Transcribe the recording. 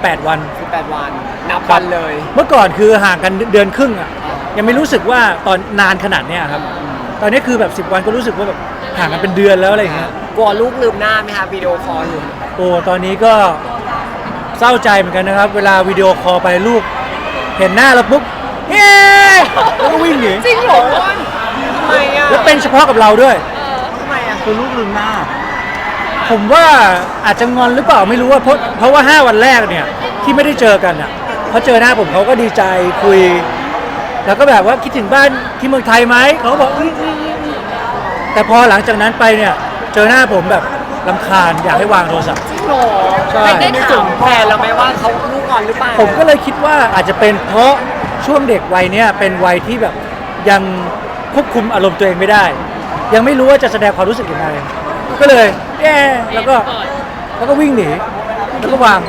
18 วัน 18 วัน นับวันเลยเมื่อก่อนคือห่างกันเดือนครึ่งอะยังไม่รู้สึกว่าตอนนานขนาดเนี้ยครับ ตอนนี้คือแบบ 10 วันก็รู้สึกว่าแบบห่างกันเป็นเดือนแล้วอะไรอย่างเงี้ยกลัวลูกลืมหน้าไหมคะวิดีโอคอลอยู่โอ้ตอนนี้ก็เศร้าใจเหมือนกันนะครับ เวลาวิดีโอคอลไปลูก เห็นหน้าเราปุ๊บเฮ้แล้วก็วิ่งหนีจริงเหรอทำไมอะแล้วเป็นเฉพาะกับเราด้วยทำไมอะคือลูกลืมหน้า ผมว่าอาจจะงอนหรือเปล่าไม่รู้ว่าเพราะเพราะว่า 5 วันแรกเนี่ยที่ไม่ได้เจอกันอะพอเจอหน้าผมเขาก็ดีใจคุย แล้วก็แบบว่าคิดถึงบ้านที่เมืองไทยไหมเขาก็บอกอื้ออื้ออื้ออื้อแต่พอหลังจากนั้นไปเนี่ยเจอหน้าผมแบบลำคาญอยากให้วางโทรศัพท์จริงเหรอใช่ไม่ได้ถามแฟนเราไหมว่าเขาลูกงอนหรือเปล่าผมก็เลยคิดว่าอาจจะเป็นเพราะช่วงเด็กวัยเนี้ยเป็นวัยที่แบบยังควบคุมอารมณ์ตัวเองไม่ได้ ยังไม่รู้ว่าจะแสดงความรู้สึกยังไง ก็เลยแย่แล้วก็แล้วก็วิ่งหนีแล้วก็วาง